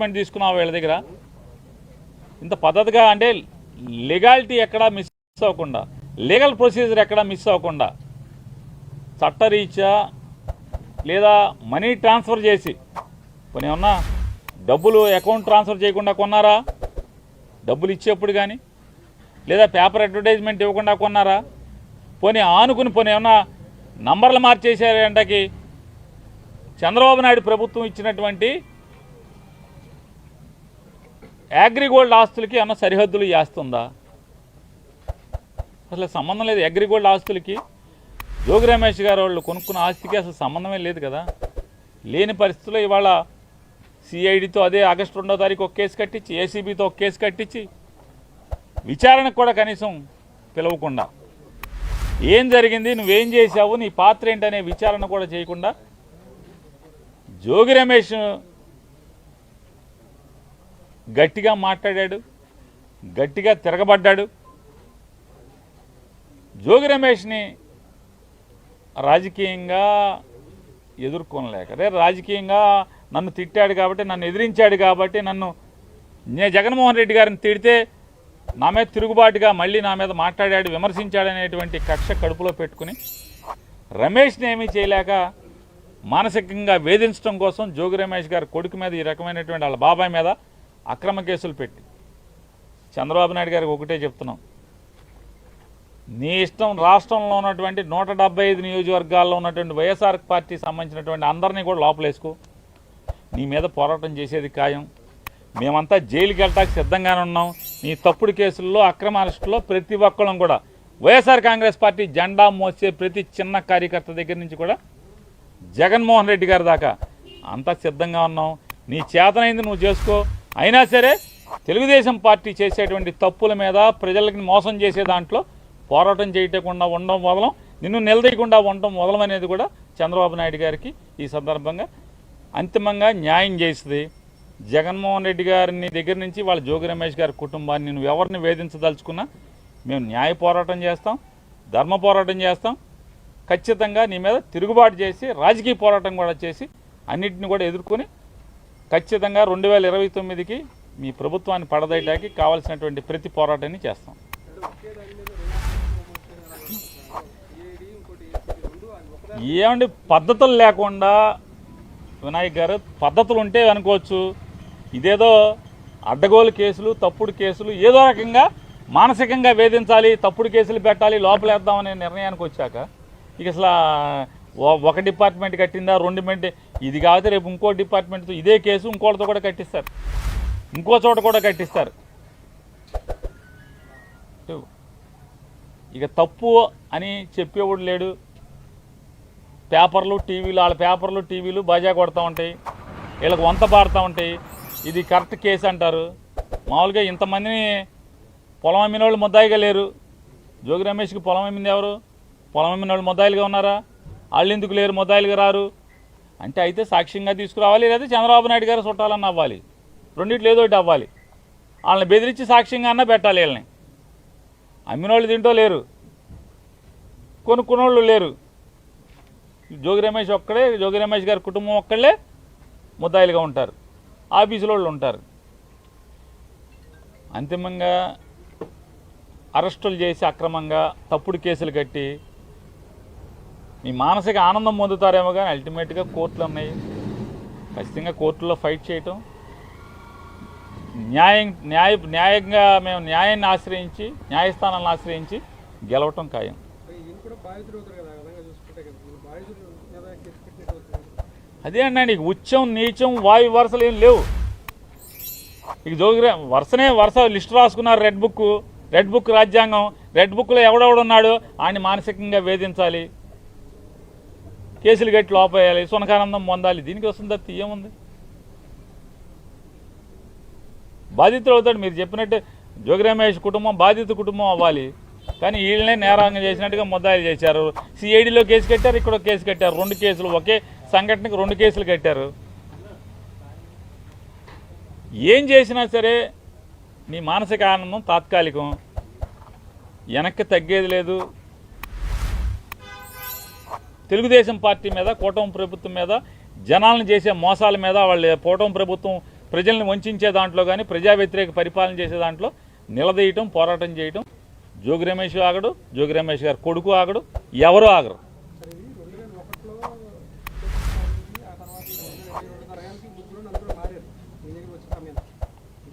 Statement తీసుకున్నావు వీళ్ళ దగ్గర? ఇంత పద్ధతిగా అంటే లీగాలిటీ ఎక్కడా మిస్ అవ్వకుండా లీగల్ ప్రొసీజర్ ఎక్కడా మిస్ అవ్వకుండా చట్టరీత్యా లేదా మనీ ట్రాన్స్ఫర్ చేసి కొన్ని ఏమన్నా డబ్బులు అకౌంట్ ట్రాన్స్ఫర్ చేయకుండా కొన్నారా? డబ్బులు ఇచ్చేప్పుడు కానీ లేదా పేపర్ అడ్వర్టైజ్మెంట్ ఇవ్వకుండా కొన్నారా? పోనీ ఆనుకుని పోనీ ఏమన్నా నంబర్లు మార్చేసారంటకి చంద్రబాబు నాయుడు ప్రభుత్వం ఇచ్చినటువంటి అగ్రిగోల్డ్ ఆస్తులకి అన్న సరిహద్దులు చేస్తుందా? అసలు సంబంధం లేదు అగ్రిగోల్డ్ ఆస్తులకి. జోగి రమేష్ గారు వాళ్ళు కొనుక్కున్న ఆస్తికి అసలు సంబంధమే లేదు కదా. లేని పరిస్థితుల్లో ఇవాళ సిఐడితో అదే ఆగస్టు రెండో తారీఖు ఒక కేసు కట్టించి ఏసీబీతో ఒక కేసు కట్టించి విచారణకు కూడా కనీసం పిలవకుండా. ఏం జరిగింది? నువ్వేం చేశావు? నీ పాత్ర ఏంటనే విచారణ కూడా చేయకుండా జోగి రమేష్ గట్టిగా మాట్లాడాడు గట్టిగా తిరగబడ్డాడు. జోగి రమేష్ని రాజకీయంగా ఎదుర్కొనలేక అదే రాజకీయంగా నన్ను తిట్టాడు కాబట్టి నన్ను ఎదిరించాడు కాబట్టి నన్ను నేను జగన్మోహన్ రెడ్డి గారిని తిడితే నా మీద తిరుగుబాటుగా మళ్ళీ నా మీద మాట్లాడాడు విమర్శించాడనేటువంటి కక్ష కడుపులో పెట్టుకుని రమేష్ని ఏమీ చేయలేక మానసికంగా వేధించడం కోసం జోగి రమేష్ గారి కొడుకు మీద ఈ రకమైనటువంటి వాళ్ళ బాబాయ్ మీద అక్రమ కేసులు పెట్టి. చంద్రబాబు నాయుడు గారికి ఒకటే చెప్తున్నాం. నీ ఇష్టం రాష్ట్రంలో ఉన్నటువంటి నూట డెబ్బై ఐదు నియోజకవర్గాల్లో ఉన్నటువంటి వైఎస్ఆర్ పార్టీ సంబంధించినటువంటి అందరినీ కూడా లోపలేసుకో. నీ మీద పోరాటం చేసేది ఖాయం. మేమంతా జైలుకి వెళ్ళటానికి సిద్ధంగానే ఉన్నాం. నీ తప్పుడు కేసుల్లో అక్రమ అరెస్టులో ప్రతి ఒక్కళ్ళం కూడా. వైఎస్ఆర్ కాంగ్రెస్ పార్టీ జెండా మోసే ప్రతి చిన్న కార్యకర్త దగ్గర నుంచి కూడా జగన్మోహన్ రెడ్డి గారి దాకా అంతా సిద్ధంగా ఉన్నాం. నీ చేతనైంది నువ్వు చేసుకో. అయినా సరే తెలుగుదేశం పార్టీ చేసేటువంటి తప్పుల మీద ప్రజలకి మోసం చేసే దాంట్లో పోరాటం చేయకుండా ఉండడం వదలం నిన్ను నిలదీయకుండా ఉండడం మొదలం అనేది కూడా చంద్రబాబు నాయుడు గారికి ఈ సందర్భంగా అంతిమంగా న్యాయం చేసింది. జగన్మోహన్ రెడ్డి గారిని దగ్గర నుంచి వాళ్ళ జోగి రమేష్ గారి కుటుంబాన్ని నేను ఎవరిని వేధించదలుచుకున్నా మేము న్యాయ పోరాటం చేస్తాం ధర్మ పోరాటం చేస్తాం. ఖచ్చితంగా నీ మీద తిరుగుబాటు చేసి రాజకీయ పోరాటం కూడా చేసి అన్నింటిని కూడా ఎదుర్కొని ఖచ్చితంగా రెండు వేల ఇరవై తొమ్మిదికి మీ ప్రభుత్వాన్ని పడదయటానికి కావాల్సినటువంటి ప్రతి పోరాటాన్ని చేస్తాం. ఏమండి పద్ధతులు లేకుండా వినాయక్ గారు పద్ధతులు ఉంటే అనుకోవచ్చు. ఇదేదో అడ్డగోలు కేసులు తప్పుడు కేసులు ఏదో రకంగా మానసికంగా వేధించాలి తప్పుడు కేసులు పెట్టాలి లోపలేద్దామనే నిర్ణయానికి వచ్చాక ఇక అసలు ఒక డిపార్ట్మెంట్ కట్టిందా రెండు మెంట్ ఇది కాకపోతే రేపు ఇంకో డిపార్ట్మెంట్తో ఇదే కేసు ఇంకోటితో కూడా కట్టిస్తారు. ఇంకో చోట కూడా కట్టిస్తారు. ఇక తప్పు అని చెప్పేవాడు లేడు. పేపర్లు టీవీలు వాళ్ళ పేపర్లు టీవీలు బాజా కొడతా ఉంటాయి. వీళ్ళకి వంత పారుతూ ఉంటాయి. ఇది కరెక్ట్ కేసు అంటారు. మామూలుగా ఇంతమందిని పొలం అమ్మిన వాళ్ళు ముద్దాయిగా లేరు. జోగి రమేష్కి పొలం అమ్మింది ఎవరు? పొలం అమ్మిన వాళ్ళు ముద్దాయిలుగా ఉన్నారా? వాళ్ళు ఎందుకు లేరు? మొదలుగా రారు. అంటే అయితే సాక్ష్యంగా తీసుకురావాలి లేదా చంద్రబాబు నాయుడు గారు చుట్టాలన్న అవ్వాలి. రెండిట్లు ఏదో ఒకటి అవ్వాలి. వాళ్ళని బెదిరించి సాక్ష్యంగా అన్న పెట్టాలి వీళ్ళని. అమ్మినోళ్ళు తింటో లేరు. కొనుక్కున్నోళ్ళు లేరు. జోగి రమేష్ ఒక్కడే జోగి రమేష్ గారి కుటుంబం ఒక్కళ్ళే ముద్దాయిలుగా ఉంటారు. ఆఫీసులో వాళ్ళు ఉంటారు. అంతిమంగా అరెస్టులు చేసి అక్రమంగా తప్పుడు కేసులు కట్టి మీ మానసిక ఆనందం పొందుతారేమో కానీ అల్టిమేట్గా కోర్టులు ఉన్నాయి ఖచ్చితంగా కోర్టులో ఫైట్ చేయటం. న్యాయం న్యాయ న్యాయంగా మేము న్యాయాన్ని ఆశ్రయించి న్యాయస్థానాలను ఆశ్రయించి గెలవటం ఖాయం. అదే అన్నా నీకు ఉచ్చం నీచం వాయు వరుసలు ఏం లేవు. ఇక జోగిరే వరుసనే వరుస లిస్ట్ రాసుకున్నారు రెడ్ బుక్ రెడ్ బుక్ రాజ్యాంగం రెడ్ బుక్లో ఎవడెవడున్నాడు ఆయన మానసికంగా వేధించాలి. కేసులు కట్టి లోపేయాలి సునకానందం పొందాలి. దీనికి వస్తుంది తప్పితే ఏముంది? బాధితులు అవుతాడు. మీరు చెప్పినట్టే జోగి రమేష్ కుటుంబం బాధిత కుటుంబం అవ్వాలి. కానీ వీళ్ళనే నేరాంగం చేసినట్టుగా ముద్దాయిలు చేశారు. సిఐడిలో కేసు కట్టారు ఇక్కడ కేసు కట్టారు. రెండు కేసులు ఒకే సంఘటనకు రెండు కేసులు కట్టారు. ఏం చేసినా సరే నీ మానసిక ఆనందం తాత్కాలికం. వెనక్కి తగ్గేది లేదు. తెలుగుదేశం పార్టీ మీద కూటమి ప్రభుత్వం మీద జనాలను చేసే మోసాల మీద వాళ్ళ కూటమి ప్రభుత్వం ప్రజల్ని వంచే దాంట్లో కానీ ప్రజా వ్యతిరేక పరిపాలన చేసే దాంట్లో నిలదీయటం పోరాటం చేయటం జోగి రమేష్ ఆగడు జోగి రమేష్ గారు కొడుకు ఆగడు ఎవరు ఆగరు.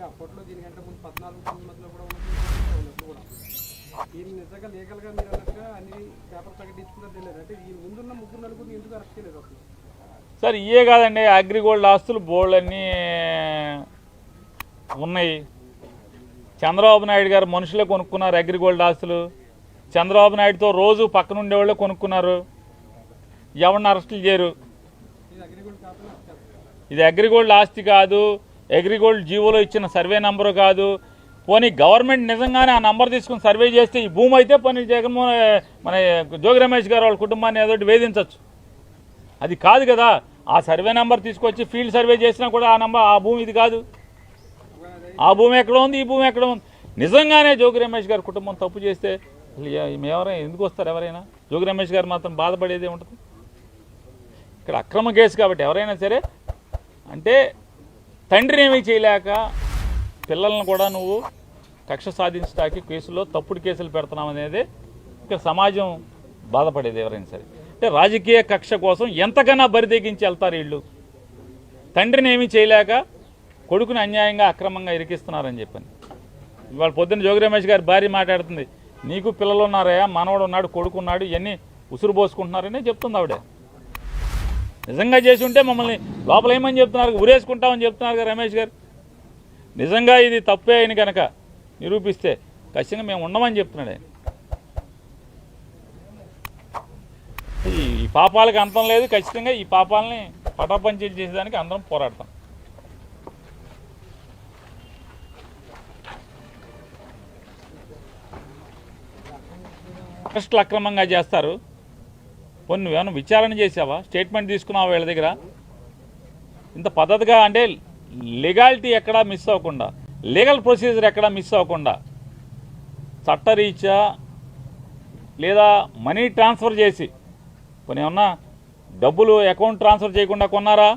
అప్పట్లో దీనికంటే ముందు పద్నాలుగు పంతొమ్మిది మధ్యలో కూడా ఉన్నప్పుడు కూడా దీన్ని నిజంగా లీగల్గా మీరు సార్ ఇవే కాదండి. అగ్రిగోల్డ్ ఆస్తులు బోల్డన్నీ ఉన్నాయి. చంద్రబాబు నాయుడు గారు మనుషులే కొనుక్కున్నారు అగ్రిగోల్డ్ ఆస్తులు. చంద్రబాబు నాయుడుతో రోజు పక్కన ఉండేవాళ్ళే కొనుక్కున్నారు. ఎవరిని అరెస్టులు చేయరు. ఇది అగ్రిగోల్డ్ ఆస్తి కాదు. అగ్రిగోల్డ్ జీవోలో ఇచ్చిన సర్వే నెంబరు కాదు. పోనీ గవర్నమెంట్ నిజంగానే ఆ నంబర్ తీసుకుని సర్వే చేస్తే ఈ భూమి అయితే పోనీ జగన్మోహన్ మన జోగి రమేష్ గారు వాళ్ళ కుటుంబాన్ని ఏదో వేధించవచ్చు అది కాదు కదా. ఆ సర్వే నెంబర్ తీసుకొచ్చి ఫీల్డ్ సర్వే చేసినా కూడా ఆ నంబర్ ఆ భూమి ఇది కాదు. ఆ భూమి ఎక్కడ ఉంది? ఈ భూమి ఎక్కడ ఉంది? నిజంగానే జోగి రమేష్ గారి కుటుంబం తప్పు చేస్తే ఎవరైనా ఎందుకు వస్తారు ఎవరైనా? జోగి రమేష్ గారు మాత్రం బాధపడేదే ఉంటుంది. ఇక్కడ అక్రమ కేసు కాబట్టి ఎవరైనా సరే అంటే తండ్రిని ఏమీ చేయలేక పిల్లలను కూడా నువ్వు కక్ష సాధించడానికి కేసులో తప్పుడు కేసులు పెడుతున్నావు అనేది ఇక్కడ సమాజం బాధపడేది ఎవరైనా సరే. అంటే రాజకీయ కక్ష కోసం ఎంతకన్నా బరితెగించి వెళ్తారు వీళ్ళు? తండ్రిని ఏమీ చేయలేక కొడుకుని అన్యాయంగా అక్రమంగా ఇరికిస్తున్నారని చెప్పని. ఇవాళ పొద్దున్న జోగి రమేష్ గారి భార్య మాట్లాడుతుంది నీకు పిల్లలు ఉన్నారయ్యా మనవడు ఉన్నాడు కొడుకు ఉన్నాడు ఇవన్నీ ఉసురు పోసుకుంటున్నారని చెప్తుంది ఆవిడ. నిజంగా చేసి ఉంటే మమ్మల్ని లోపల ఏమని చెప్తున్నారు? ఉరేసుకుంటామని చెప్తున్నారు కదా రమేష్ గారు. నిజంగా ఇది తప్పే అయిన కనుక నిరూపిస్తే ఖచ్చితంగా మేము ఉండమని చెప్తున్నాడు ఆయన. ఈ పాపాలకు అంతం లేదు ఖచ్చితంగా ఈ పాపాలని పటాపంచీలు చేసేదానికి అందరం పోరాడతాం. అరెస్టులు అక్రమంగా చేస్తారు. కొన్ని నువ్వేమైనా విచారణ చేసావా? స్టేట్మెంట్ తీసుకున్నావా వీళ్ళ దగ్గర? ఇంత పద్ధతిగా అంటే లీగాలిటీ ఎక్కడా మిస్ అవ్వకుండా లీగల్ ప్రొసీజర్ ఎక్కడా మిస్ అవ్వకుండా చట్టరీత్యా లేదా మనీ ట్రాన్స్ఫర్ చేసి కొన్ని ఏమన్నా డబ్బులు అకౌంట్ ట్రాన్స్ఫర్ చేయకుండా కొన్నారా?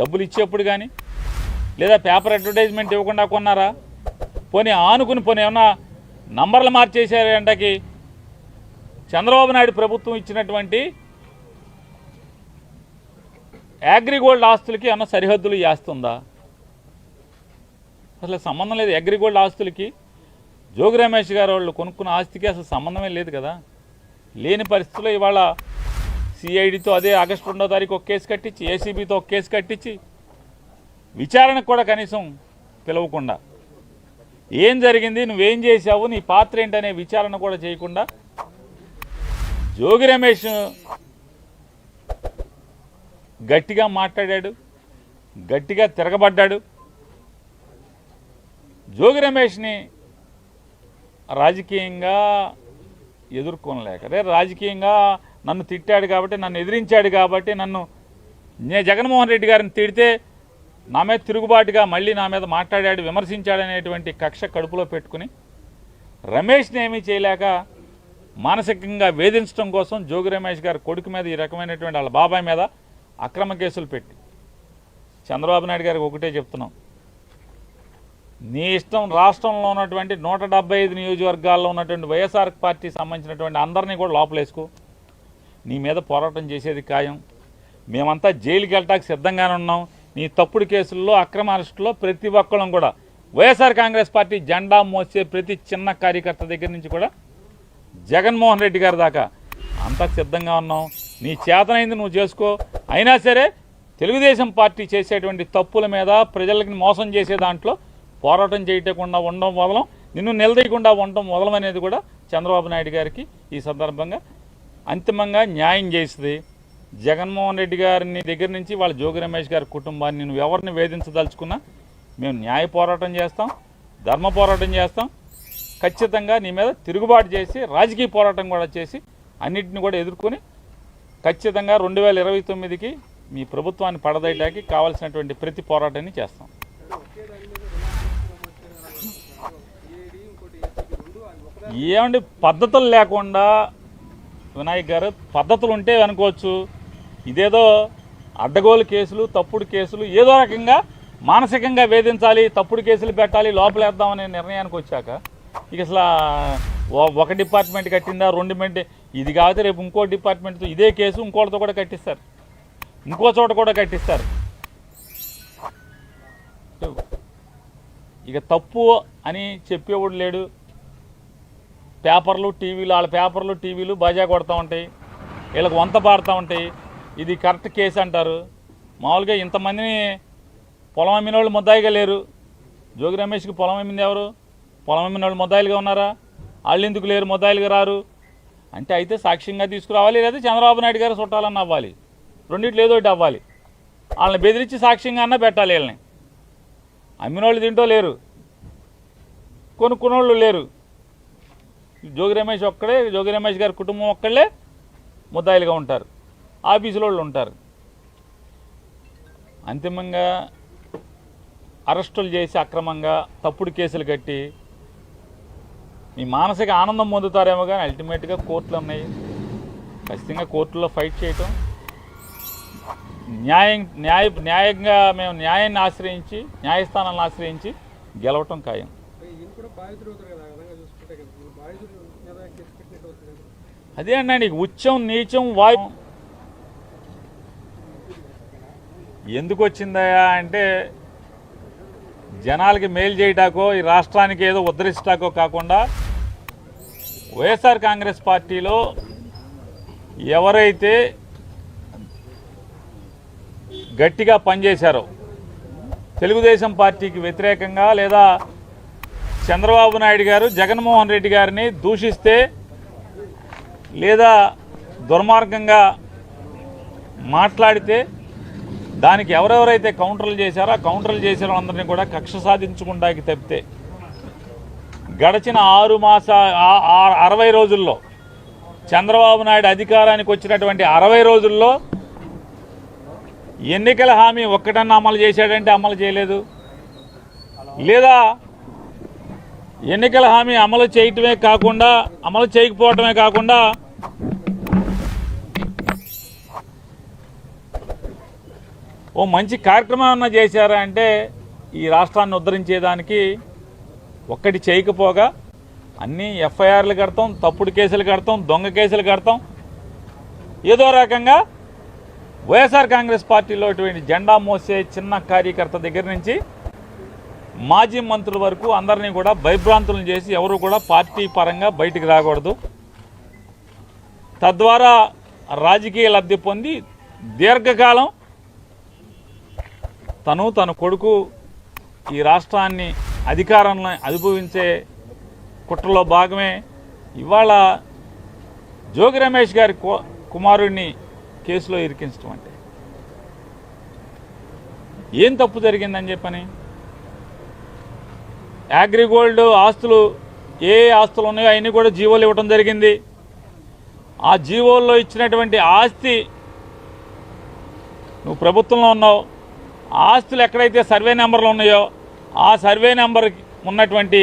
డబ్బులు ఇచ్చేప్పుడు కానీ లేదా పేపర్ అడ్వర్టైజ్మెంట్ ఇవ్వకుండా కొన్నారా? పోనీ ఆనుకుని పోనీ ఏమన్నా నంబర్లు మార్చేసారంటకి చంద్రబాబు నాయుడు ప్రభుత్వం ఇచ్చినటువంటి అగ్రిగోల్డ్ ఆస్తులకి అన్న సరిహద్దులు చేస్తుందా? అసలు సంబంధం లేదు అగ్రిగోల్డ్ ఆస్తులకి. జోగి రమేష్ గారు వాళ్ళు కొనుక్కున్న ఆస్తికి అసలు సంబంధమే లేదు కదా. లేని పరిస్థితుల్లో ఇవాళ సిఐడితో అదే ఆగస్టు రెండో తారీఖు ఒక కేసు కట్టించి ఏసీబీతో ఒక కేసు కట్టించి విచారణకు కూడా కనీసం పిలవకుండా. ఏం జరిగింది? నువ్వేం చేశావు? నీ పాత్ర ఏంటనే విచారణ కూడా చేయకుండా జోగి రమేష్ గట్టిగా మాట్లాడాడు గట్టిగా తిరగబడ్డాడు. జోగి రమేష్ని రాజకీయంగా ఎదుర్కొనలేక రాజకీయంగా నన్ను తిట్టాడు కాబట్టి నన్ను ఎదిరించాడు కాబట్టి నన్ను నేను జగన్మోహన్ రెడ్డి గారిని తిడితే నా మీద తిరుగుబాటుగా మళ్ళీ నా మీద మాట్లాడాడు విమర్శించాడనేటువంటి కక్ష కడుపులో పెట్టుకుని రమేష్ని ఏమీ చేయలేక మానసికంగా వేధించడం కోసం జోగి రమేష్ గారి కొడుకు మీద ఈ రకమైనటువంటి వాళ్ళ బాబాయ్ మీద అక్రమ కేసులు పెట్టి. చంద్రబాబు నాయుడు గారికి ఒకటే చెప్తున్నాం. నీ ఇష్టం రాష్ట్రంలో ఉన్నటువంటి నూట ఐదు నియోజకవర్గాల్లో ఉన్నటువంటి వైఎస్ఆర్ పార్టీ సంబంధించినటువంటి అందరినీ కూడా లోపలేసుకో. నీ మీద పోరాటం చేసేది ఖాయం. మేమంతా జైలుకి వెళ్ళటానికి సిద్ధంగానే ఉన్నాం. నీ తప్పుడు కేసుల్లో అక్రమ అరెస్టులో ప్రతి ఒక్కళ్ళం కూడా. వైఎస్ఆర్ కాంగ్రెస్ పార్టీ జెండా మోసే ప్రతి చిన్న కార్యకర్త దగ్గర నుంచి కూడా జగన్మోహన్ రెడ్డి గారి దాకా అంతా సిద్ధంగా ఉన్నాం. నీ చేతనైంది నువ్వు చేసుకో. అయినా సరే తెలుగుదేశం పార్టీ చేసేటువంటి తప్పుల మీద ప్రజలకి మోసం చేసే దాంట్లో పోరాటం చేయకుండా ఉండడం వదలం. నిన్ను నిలదీయకుండా ఉండడం వదలం అనేది కూడా చంద్రబాబు నాయుడు గారికి ఈ సందర్భంగా అంతిమంగా న్యాయం చేసింది. జగన్మోహన్ రెడ్డి గారిని దగ్గర నుంచి వాళ్ళ జోగి రమేష్ గారి కుటుంబాన్ని నువ్వు ఎవరిని వేధించదలుచుకున్నా మేము న్యాయ పోరాటం చేస్తాం ధర్మ పోరాటం చేస్తాం. ఖచ్చితంగా నీ మీద తిరుగుబాటు చేసి రాజకీయ పోరాటం కూడా చేసి అన్నిటిని కూడా ఎదుర్కొని ఖచ్చితంగా రెండు వేల ఇరవై తొమ్మిదికి మీ ప్రభుత్వాన్ని పడదయటానికి కావాల్సినటువంటి ప్రతి పోరాటాన్ని చేస్తాం. ఏమండి పద్ధతులు లేకుండా వినాయక్ గారు పద్ధతులు ఉంటే అనుకోవచ్చు. ఇదేదో అడ్డగోలు కేసులు తప్పుడు కేసులు ఏదో రకంగా మానసికంగా వేధించాలి తప్పుడు కేసులు పెట్టాలి లోపలేద్దామనే నిర్ణయానికి వచ్చాక ఇక అసలు ఒక డిపార్ట్మెంట్ కట్టిందా రెండు మెంట్ ఇది కాకపోతే రేపు ఇంకో డిపార్ట్మెంట్తో ఇదే కేసు ఇంకోటితో కూడా కట్టిస్తారు. ఇంకో చోట కూడా కట్టిస్తారు. ఇక తప్పు అని చెప్పేవాడు లేడు. పేపర్లు టీవీలు వాళ్ళ పేపర్లు టీవీలు బజా కొడతా ఉంటాయి. వీళ్ళకి వంత పాడుతూ ఉంటాయి. ఇది కరెక్ట్ కేసు అంటారు. మామూలుగా ఇంతమందిని పొలం అమ్మిన వాళ్ళు ముద్దాయిగా లేరు. జోగి రమేష్కి పొలం అమ్మింది ఎవరు? పొలం అమ్మిన వాళ్ళు ముద్దాయిలుగా ఉన్నారా? వాళ్ళు ఎందుకు లేరు? ముద్దాయిలుగా రారు? అంటే అయితే సాక్ష్యంగా తీసుకురావాలి లేదా చంద్రబాబు నాయుడు గారు చుట్టాలన్న అవ్వాలి. రెండిట్లు ఏదో ఒకటి అవ్వాలి. వాళ్ళని బెదిరించి సాక్ష్యంగా అన్న పెట్టాలి వీళ్ళని. అమ్మిన వాళ్ళు తింటో లేరు. కొనుక్కున్నోళ్ళు లేరు. జోగి రమేష్ ఒక్కడే జోగి రమేష్ గారి కుటుంబం ఒక్కళ్ళే ముద్దాయిలుగా ఉంటారు. ఆఫీసులో వాళ్ళు ఉంటారు. అంతిమంగా అరెస్టులు చేసి అక్రమంగా తప్పుడు కేసులు కట్టి మీ మానసిక ఆనందం పొందుతారేమో కానీ అల్టిమేట్గా కోర్టులు ఉన్నాయి. ఖచ్చితంగా కోర్టులో ఫైట్ చేయటం. న్యాయం న్యాయ న్యాయంగా మేము న్యాయాన్ని ఆశ్రయించి న్యాయస్థానాలను ఆశ్రయించి గెలవటం ఖాయం ఈయన కూడా బాధితుడు అవుతారు కదా ఆ విధంగా చూసుకుంటే కదా ఈయన బాధితుడు మీద కేసు పెట్టినట్టు అవుతుంది కదా అదే అన్నాడు నీకు ఉచ్చం నీచం వాయు. ఎందుకు వచ్చిందయా అంటే జనాలకి మేలు చేయటాకో ఈ రాష్ట్రానికి ఏదో ఉద్ధరించటాకో కాకుండా వైఎస్ఆర్ కాంగ్రెస్ పార్టీలో ఎవరైతే గట్టిగా పనిచేశారో తెలుగుదేశం పార్టీకి వ్యతిరేకంగా లేదా చంద్రబాబు నాయుడు గారు జగన్మోహన్ రెడ్డి గారిని దూషిస్తే లేదా దుర్మార్గంగా మాట్లాడితే దానికి ఎవరెవరైతే కౌంటర్లు చేశారో కౌంటర్లు చేసిన వాళ్ళందరినీ కూడా కక్ష సాధించకుండాకి తప్పితే గడిచిన ఆరు మాస అరవై రోజుల్లో చంద్రబాబు నాయుడు అధికారానికి వచ్చినటువంటి అరవై రోజుల్లో ఎన్నికల హామీ ఒక్కటన్నా అమలు చేశాడంటే అమలు చేయలేదు. లేదా ఎన్నికల హామీ అమలు చేయటమే కాకుండా అమలు చేయకపోవటమే కాకుండా ఓ మంచి కార్యక్రమం ఏమన్నా చేశారా అంటే ఈ రాష్ట్రాన్ని ఉద్ధరించేదానికి ఒక్కటి చేయకపోగా అన్నీ ఎఫ్ఐఆర్లు కడతాం తప్పుడు కేసులు కడతాం దొంగ కేసులు కడతాం. ఏదో రకంగా వైఎస్ఆర్ కాంగ్రెస్ పార్టీలో ఇటువంటి జెండా మోసే చిన్న కార్యకర్త దగ్గర నుంచి మాజీ మంత్రుల వరకు అందరినీ కూడా భయభ్రాంతులను చేసి ఎవరు కూడా పార్టీ పరంగా బయటికి రాకూడదు. తద్వారా రాజకీయ లబ్ధి పొంది దీర్ఘకాలం తను తన కొడుకు ఈ రాష్ట్రాన్ని అధికారాన్ని అనుభవించే కుట్రలో భాగమే. ఇవాళ జోగి రమేష్ గారి కుమారుడిని కేసులో ఇరికించడం అంటే. ఏం తప్పు జరిగిందని చెప్పని? అగ్రిగోల్డ్ ఆస్తులు ఏ ఆస్తులు ఉన్నాయో అవన్నీ కూడా జీవోలు ఇవ్వడం జరిగింది. ఆ జీవోల్లో ఇచ్చినటువంటి ఆస్తి నువ్వు ప్రభుత్వంలో ఉన్నావు. ఆస్తులు ఎక్కడైతే సర్వే నెంబర్లు ఉన్నాయో ఆ సర్వే నెంబర్ ఉన్నటువంటి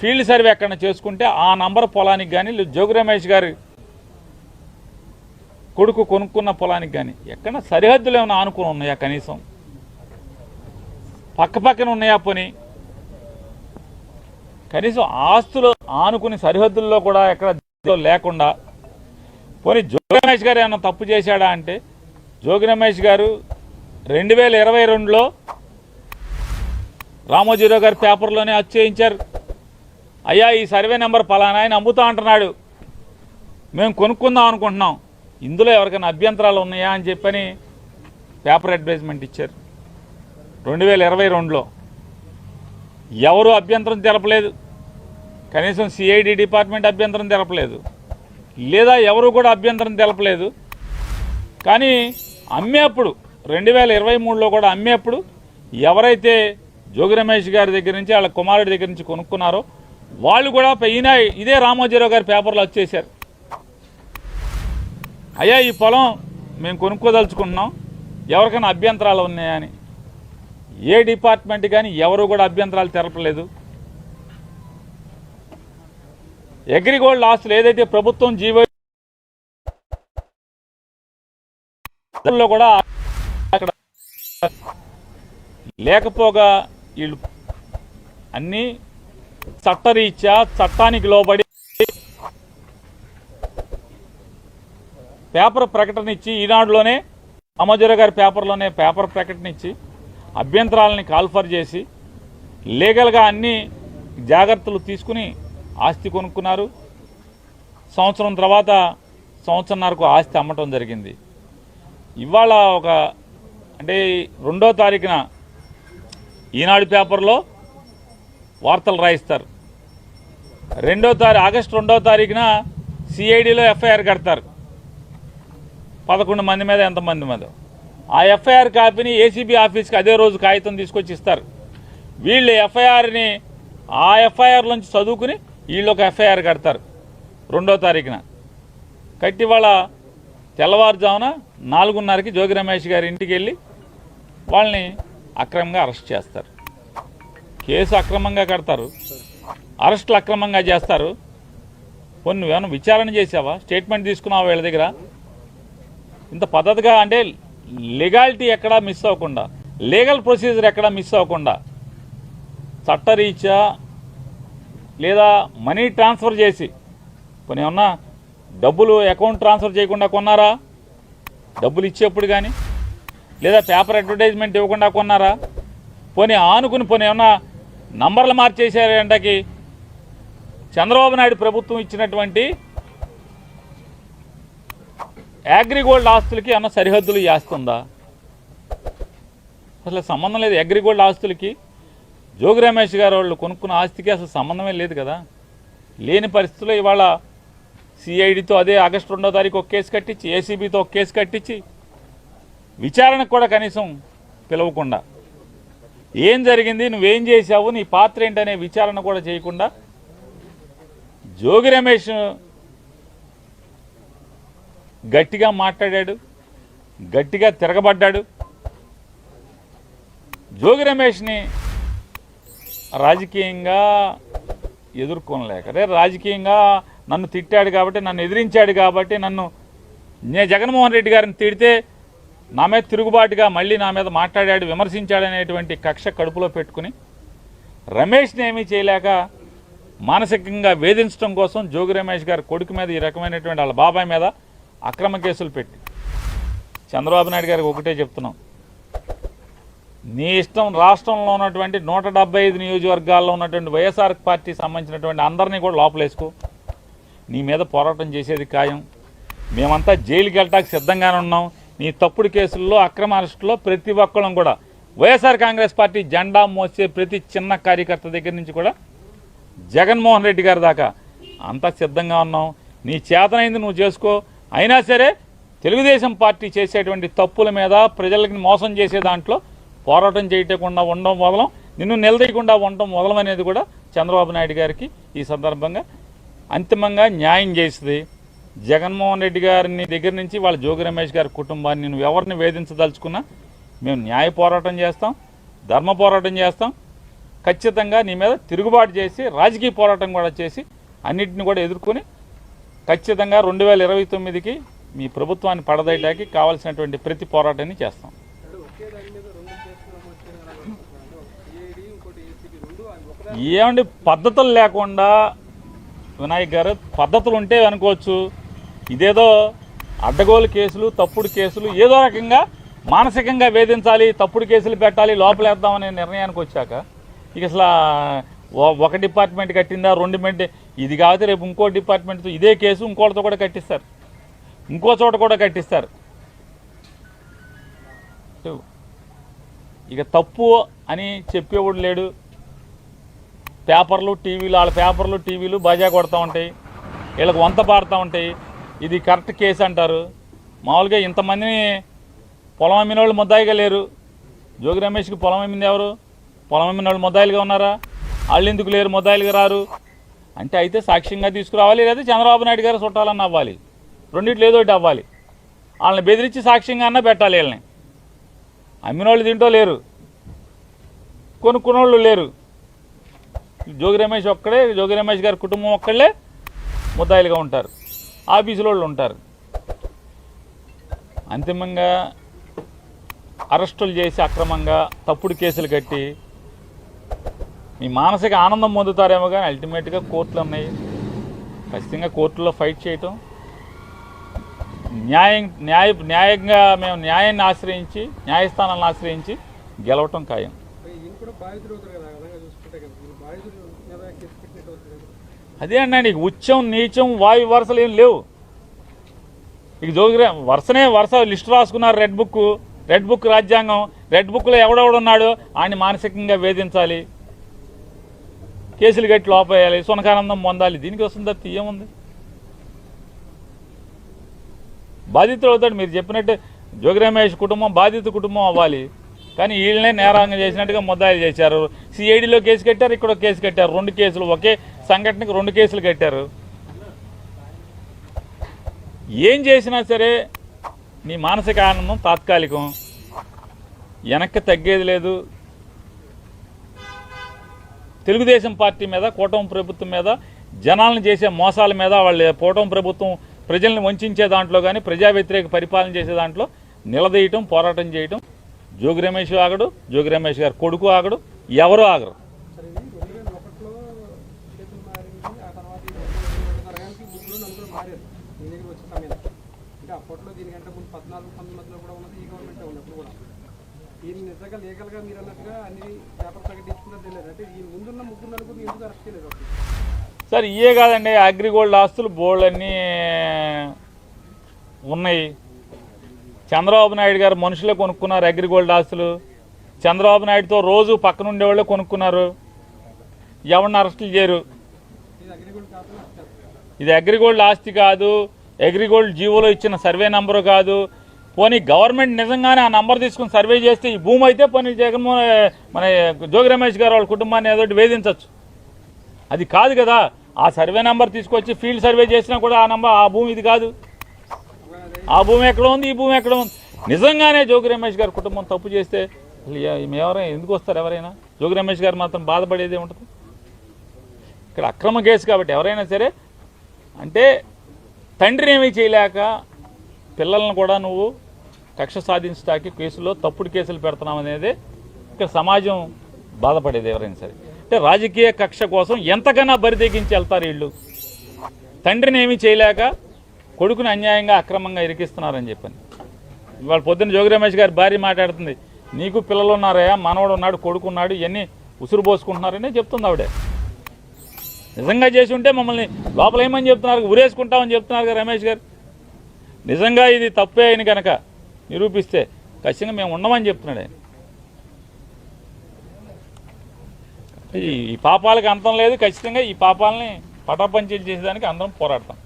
ఫీల్డ్ సర్వే ఎక్కడ చేసుకుంటే ఆ నంబర్ పొలానికి కానీ జోగి రమేష్ గారి కొడుకు కొనుక్కున్న పొలానికి కానీ ఎక్కడ సరిహద్దులు ఏమైనా ఆనుకుని ఉన్నాయా కనీసం? పక్క పక్కన ఉన్నాయా పోనీ? కనీసం ఆస్తులు ఆనుకుని సరిహద్దుల్లో కూడా ఎక్కడ లేకుండా పోనీ జోగి రమేష్ గారు ఏమైనా తప్పు చేశాడా అంటే జోగి రమేష్ గారు రెండు వేల ఇరవై రెండులో రామోజీరావు గారి పేపర్లోనే అచ్చేయించారు అయ్యా ఈ సర్వే నెంబర్ పలానా ఆయన అమ్ముతా అంటున్నాడు. మేము కొనుక్కుందాం అనుకుంటున్నాం. ఇందులో ఎవరికైనా అభ్యంతరాలు ఉన్నాయా అని చెప్పని పేపర్ అడ్వర్టైజ్మెంట్ ఇచ్చారు. రెండు వేల ఇరవై రెండులో ఎవరు అభ్యంతరం తెలపలేదు. కనీసం సిఐడి డిపార్ట్మెంట్ అభ్యంతరం తెలపలేదు. లేదా ఎవరు కూడా అభ్యంతరం తెలపలేదు. కానీ అమ్మేప్పుడు రెండు వేల ఇరవై మూడులో కూడా అమ్మేప్పుడు ఎవరైతే జోగి రమేష్ గారి దగ్గర నుంచి వాళ్ళ కుమారుడి దగ్గర నుంచి కొనుక్కున్నారో వాళ్ళు కూడా ఈయన ఇదే రామోజీరావు గారి పేపర్లో వచ్చేసారు అయ్యా ఈ పొలం మేము కొనుక్కోదలుచుకుంటున్నాం. ఎవరికైనా అభ్యంతరాలు ఉన్నాయని ఏ డిపార్ట్మెంట్ కానీ ఎవరు కూడా అభ్యంతరాలు తెలపలేదు. అగ్రిగోల్డ్ ఆస్తులు ఏదైతే ప్రభుత్వం జీవో కూడా అక్కడ లేకపోగా వీళ్ళు అన్నీ చట్టరీత్యా చట్టానికి లోబడి పేపర్ ప్రకటన ఇచ్చి ఈనాడులోనే అమజుర గారి పేపర్లోనే పేపర్ ప్రకటన ఇచ్చి అభ్యంతరాలని కాల్ఫర్ చేసి లీగల్గా అన్ని జాగ్రత్తలు తీసుకుని ఆస్తి కొనుక్కున్నారు. సంవత్సరం తర్వాత సంవత్సరంన్నరకు ఆస్తి అమ్మటం జరిగింది. ఇవాళ ఒక అంటే రెండో తారీఖున ఈనాడు పేపర్లో వార్తలు రాయిస్తారు. రెండో తారీ ఆగస్టు రెండో తారీఖున సిఐడిలో ఎఫ్ఐఆర్ కడతారు. పదకొండు మంది మీద ఎంతమంది మీద ఆ ఎఫ్ఐఆర్ కాపీని ఏసీబీ ఆఫీస్కి అదే రోజు కాగితం తీసుకొచ్చి ఇస్తారు వీళ్ళు ఎఫ్ఐఆర్ని ఆ ఎఫ్ఐఆర్ నుంచి చదువుకుని వీళ్ళు ఒక ఎఫ్ఐఆర్ కడతారు రెండో తారీఖున. కట్టి వాళ్ళ తెల్లవారుజామున నాలుగున్నరకి జోగి రమేష్ గారి ఇంటికి వెళ్ళి వాళ్ళని అక్రమంగా అరెస్ట్ చేస్తారు. కేసు అక్రమంగా కడతారు. అరెస్టులు అక్రమంగా చేస్తారు. కొన్ని నువ్వేమైనా విచారణ చేసావా స్టేట్మెంట్ తీసుకున్నావా వీళ్ళ దగ్గర? ఇంత పద్ధతిగా అంటే లీగాలిటీ ఎక్కడా మిస్ అవ్వకుండా లీగల్ ప్రొసీజర్ ఎక్కడా మిస్ అవ్వకుండా చట్టరీత్యా లేదా మనీ ట్రాన్స్ఫర్ చేసి. కొన్ని ఏమన్నా డబ్బులు అకౌంట్ ట్రాన్స్ఫర్ చేయకుండా కొన్నారా? డబ్బులు ఇచ్చేప్పుడు కానీ లేదా పేపర్ అడ్వర్టైజ్మెంట్ ఇవ్వకుండా కొన్నారా? పోనీ ఆనుకుని పోనీ ఏమన్నా నంబర్లు మార్చేసారంటకి చంద్రబాబు నాయుడు ప్రభుత్వం ఇచ్చినటువంటి అగ్రిగోల్డ్ ఆస్తులకి ఏమన్నా సరిహద్దులు చేస్తుందా అసలు సంబంధం లేదు అగ్రిగోల్డ్ ఆస్తులకి. జోగి రమేష్ గారు వాళ్ళు కొనుక్కున్న ఆస్తికి అసలు సంబంధమే లేదు కదా. లేని పరిస్థితుల్లో ఇవాళ సిఐడితో అదే ఆగస్టు రెండో తారీఖు ఒక కేసు కట్టించి ఏసీబీతో ఒక కేసు కట్టించి విచారణకు కూడా కనీసం పిలవకుండా. ఏం జరిగింది నువ్వేం చేశావు నీ పాత్ర ఏంటనే విచారణ కూడా చేయకుండా జోగి రమేష్ గట్టిగా మాట్లాడాడు గట్టిగా తిరగబడ్డాడు. జోగి రమేష్ని రాజకీయంగా ఎదుర్కొనలేక. అదే రాజకీయంగా నన్ను తిట్టాడు కాబట్టి నన్ను ఎదిరించాడు కాబట్టి నన్ను నేను జగన్మోహన్ రెడ్డి గారిని తిడితే నా మీద తిరుగుబాటుగా మళ్ళీ నా మీద మాట్లాడాడు విమర్శించాడనేటువంటి కక్ష కడుపులో పెట్టుకుని రమేష్ని ఏమీ చేయలేక మానసికంగా వేధించడం కోసం జోగి రమేష్ గారి కొడుకు మీద ఈ రకమైనటువంటి వాళ్ళ బాబాయ్ మీద అక్రమ కేసులు పెట్టి. చంద్రబాబు నాయుడు గారికి ఒకటే చెప్తున్నాం. నీ ఇష్టం రాష్ట్రంలో ఉన్నటువంటి నూట డెబ్బై ఐదు నియోజకవర్గాల్లో ఉన్నటువంటి వైఎస్ఆర్ పార్టీ సంబంధించినటువంటి అందరినీ కూడా లోపలేసుకో. నీ మీద పోరాటం చేసేది ఖాయం. మేమంతా జైలుకి వెళ్ళటానికి సిద్ధంగానే ఉన్నాం. నీ తప్పుడు కేసుల్లో అక్రమ అరెస్టులో ప్రతి ఒక్కళ్ళం కూడా వైఎస్ఆర్ కాంగ్రెస్ పార్టీ జెండా మోసే ప్రతి చిన్న కార్యకర్త దగ్గర నుంచి కూడా జగన్మోహన్ రెడ్డి గారి దాకా అంతా సిద్ధంగా ఉన్నాం. నీ చేతనైంది నువ్వు చేసుకో. అయినా సరే తెలుగుదేశం పార్టీ చేసేటువంటి తప్పుల మీద ప్రజలకి మోసం చేసే దాంట్లో పోరాటం చేయకుండా ఉండడం మొదలం నిన్ను నిలదీయకుండా ఉండడం మొదలం అనేది కూడా చంద్రబాబు నాయుడు గారికి ఈ సందర్భంగా అంతిమంగా న్యాయం చేసింది. జగన్మోహన్ రెడ్డి గారిని దగ్గర నుంచి వాళ్ళ జోగి రమేష్ గారి కుటుంబాన్ని నేను ఎవరిని వేధించదలుచుకున్నా మేము న్యాయ పోరాటం చేస్తాం ధర్మ పోరాటం చేస్తాం. ఖచ్చితంగా నీ మీద తిరుగుబాటు చేసి రాజకీయ పోరాటం కూడా చేసి అన్నిటిని కూడా ఎదుర్కొని ఖచ్చితంగా రెండు వేల ఇరవై తొమ్మిదికి మీ ప్రభుత్వాన్ని పడదయటానికి కావాల్సినటువంటి ప్రతి పోరాటాన్ని చేస్తాం అంటే ఒకే దాని మీద రెండు కేసులు నమోదు చేయడం ఎలా అనుకుంటున్నారు? అంటే సిఐడి ఇంకోటి ఏసీబీ రెండు అది ఒకదా ఏమండి పద్ధతులు లేకుండా వినాయక్ గారు పద్ధతులు ఉంటే అనుకోవచ్చు. ఇదేదో అడ్డగోలు కేసులు తప్పుడు కేసులు ఏదో రకంగా మానసికంగా వేధించాలి తప్పుడు కేసులు పెట్టాలి లోపలేద్దామనే నిర్ణయానికి వచ్చాక ఇక అసలు ఒక డిపార్ట్మెంట్ కట్టిందా రెండు మెంట్ ఇది కాకపోతే రేపు ఇంకో డిపార్ట్మెంట్తో ఇదే కేసు ఇంకోటితో కూడా కట్టిస్తారు. ఇంకో చోట కూడా కట్టిస్తారు. ఇక తప్పు అని చెప్పేవాడు లేడు. పేపర్లు టీవీలు వాళ్ళ పేపర్లు టీవీలు బజా కొడతా ఉంటాయి. వీళ్ళకి వంత పాడుతూ ఉంటాయి. ఇది కరెక్ట్ కేసు అంటారు. మామూలుగా ఇంతమందిని పొలం అమ్మిన వాళ్ళు ముద్దాయిగా లేరు. జోగి రమేష్కి పొలం అమ్మింది ఎవరు? పొలం అమ్మిన వాళ్ళు ముద్దాయిలుగా ఉన్నారా? వాళ్ళు ఎందుకు లేరు? ముద్దాయిలుగా రారు? అంటే అయితే సాక్ష్యంగా తీసుకురావాలి లేదా చంద్రబాబు నాయుడు గారు చుట్టాలన్న అవ్వాలి. రెండింటిలో ఏదో ఒకటి అవ్వాలి. వాళ్ళని బెదిరించి సాక్ష్యంగా అన్నా పెట్టాలి వీళ్ళని. అమ్మిన వాళ్ళు తింటో లేరు. కొనుక్కున్నోళ్ళు లేరు. జోగి రమేష్ ఒక్కడే జోగి రమేష్ గారి కుటుంబం ఒక్కళ్ళే ముద్దాయిలుగా ఉంటారు. ఆఫీసులో వాళ్ళు ఉంటారు. అంతిమంగా అరెస్టులు చేసి అక్రమంగా తప్పుడు కేసులు కట్టి మీ మానసిక ఆనందం పొందుతారేమో కానీ అల్టిమేట్గా కోర్టులు ఉన్నాయి. ఖచ్చితంగా కోర్టులో ఫైట్ చేయటం. న్యాయం న్యాయ న్యాయంగా మేము న్యాయాన్ని ఆశ్రయించి న్యాయస్థానాలను ఆశ్రయించి గెలవటం ఖాయం. కూడా బాధితులు అవుతారు కదా విధంగా చూసుకుంటే కదా. బాధితులు మీద కేసు పెట్టినట్టు అవుతుంది అదే అన్నా నీకు ఉచ్చం నీచం వాయు వరుసలు ఏం లేవు. ఇక జోగిరా వరుసనే వరుస లిస్ట్ రాసుకున్నారు రెడ్ బుక్ రెడ్ బుక్ రాజ్యాంగం. రెడ్ బుక్లో ఎవడెవడున్నాడో ఆయన మానసికంగా వేధించాలి. కేసులు గట్టి లోపేయాలి సునకానందం పొందాలి. దీనికి వస్తుంది తప్పితే ఏముంది? బాధితులు అవుతాడు. మీరు చెప్పినట్టు జోగి రమేష్ కుటుంబం బాధిత కుటుంబం అవ్వాలి. కానీ వీళ్ళనే నేరంగా చేసినట్టుగా ముద్దాయిలు చేశారు. సిఐడిలో కేసు కట్టారు ఇక్కడ కేసు కట్టారు. రెండు కేసులు ఒకే సంఘటనకు రెండు కేసులు కట్టారు. ఏం చేసినా సరే నీ మానసిక ఆనందం తాత్కాలికం. వెనక్కి తగ్గేది లేదు. తెలుగుదేశం పార్టీ మీద కూటమి ప్రభుత్వం మీద జనాలను చేసే మోసాల మీద వాళ్ళ కూటమి ప్రభుత్వం ప్రజల్ని వంచే దాంట్లో కానీ ప్రజా వ్యతిరేక పరిపాలన చేసే దాంట్లో నిలదీయటం పోరాటం చేయటం జోగి రమేష్ ఆగడు జోగి రమేష్ గారు కొడుకు ఆగడు ఎవరు ఆగరు. సార్ ఇయే కాదండి అగ్రిగోల్డ్ ఆస్తులు బోల్డన్నీ ఉన్నాయి. చంద్రబాబు నాయుడు గారు మనుషులే కొనుక్కున్నారు అగ్రిగోల్డ్ ఆస్తులు. చంద్రబాబు నాయుడుతో రోజు పక్కన ఉండేవాళ్ళే కొనుక్కున్నారు. ఎవరిని అరెస్టులు చేయరు. ఇది అగ్రిగోల్డ్ ఆస్తి కాదు అగ్రిగోల్డ్ జీవోలో ఇచ్చిన సర్వే నెంబరు కాదు. పోనీ గవర్నమెంట్ నిజంగానే ఆ నంబర్ తీసుకుని సర్వే చేస్తే ఈ భూమి అయితే పోనీ జగన్మోహన్ మన జోగి రమేష్ గారు వాళ్ళ కుటుంబాన్ని ఏదో ఒకటి వేధించవచ్చు అది కాదు కదా. ఆ సర్వే నెంబర్ తీసుకొచ్చి ఫీల్డ్ సర్వే చేసినా కూడా ఆ నెంబర్ ఆ భూమి ఇది కాదు. ఆ భూమి ఎక్కడ ఉంది? ఈ భూమి ఎక్కడ ఉంది? నిజంగానే జోగి రమేష్ గారి కుటుంబం తప్పు చేస్తే ఎవరైనా ఎందుకు వస్తారు ఎవరైనా? జోగి రమేష్ గారు మాత్రం బాధపడేది ఉంటుంది. ఇక్కడ అక్రమ కేసు కాబట్టి ఎవరైనా సరే అంటే తండ్రిని ఏమీ చేయలేక పిల్లలను కూడా నువ్వు కక్ష సాధించడానికి కేసులో తప్పుడు కేసులు పెడుతున్నావు అనేది ఇక్కడ సమాజం బాధపడేది ఎవరైనా సరే. అంటే రాజకీయ కక్ష కోసం ఎంతకన్నా బరితెగించి వెళ్తారు వీళ్ళు. తండ్రిని ఏమీ చేయలేక కొడుకుని అన్యాయంగా అక్రమంగా ఇరికిస్తున్నారని చెప్పని. ఇవాళ పొద్దున్న జోగి రమేష్ గారి భార్య మాట్లాడుతుంది నీకు పిల్లలు ఉన్నారయ్యా మనవడు ఉన్నాడు కొడుకు ఉన్నాడు ఇవన్నీ ఉసురు పోసుకుంటున్నారని చెప్తుంది ఆవిడే. నిజంగా చేసి ఉంటే మమ్మల్ని లోపల ఏమని చెప్తున్నారు? ఉరేసుకుంటామని చెప్తున్నారు కదా రమేష్ గారు. నిజంగా ఇది తప్పే అయిన కనుక నిరూపిస్తే ఖచ్చితంగా మేము ఉండమని చెప్తున్నాడు ఆయన. ఈ ఈ పాపాలకు అంతం లేదు ఖచ్చితంగా ఈ పాపాలని పటాపంచీలు చేసేదానికి అందరం పోరాడతాం.